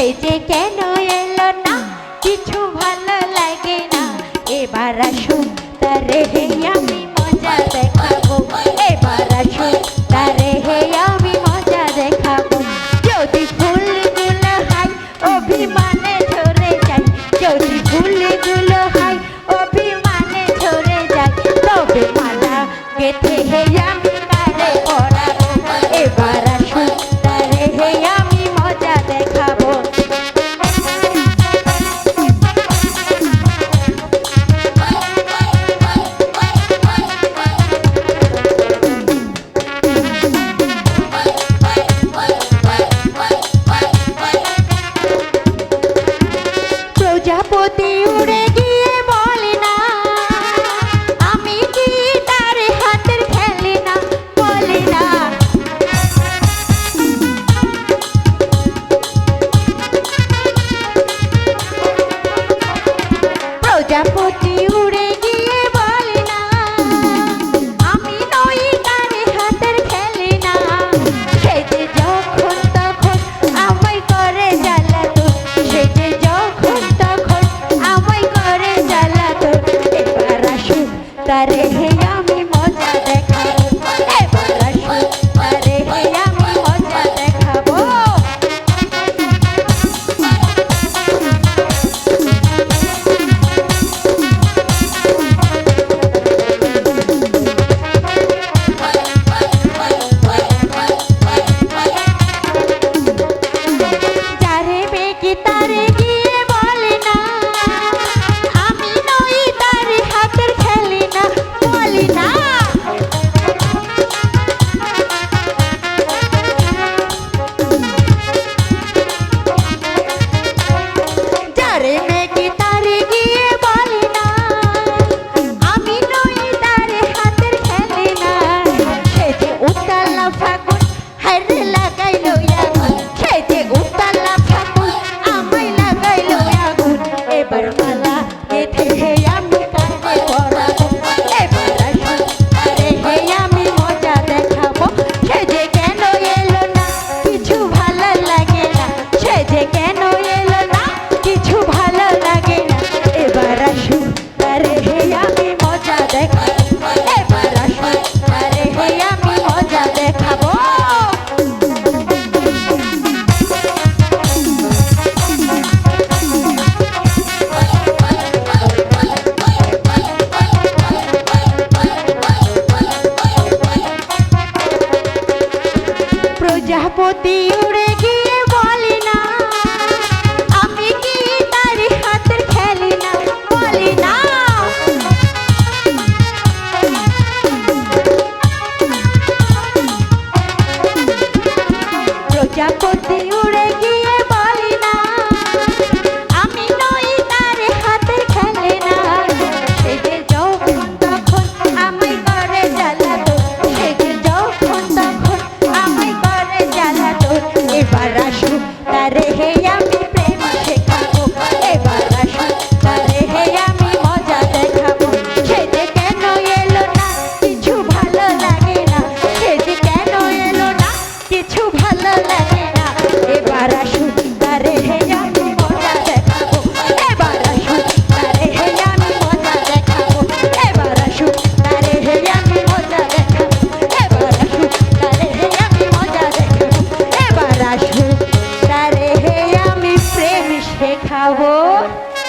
সে যে কেন এলো না? কিছু ভালো লাগে না। এবার আসুন, তারে হে আমি মজা দেখাবো। এবার আসুন, তারে হে আমি মজা দেখাবো। যদি ফুলগুলো হাই অভিমানে ধরে যাই। যদি ফুলগুলো হাই অভিমানে ধরে যাই। তবে মালা গেথে হে 我的 करता কে হে প্রজাপতি উড়ে গিয়ে para রাহো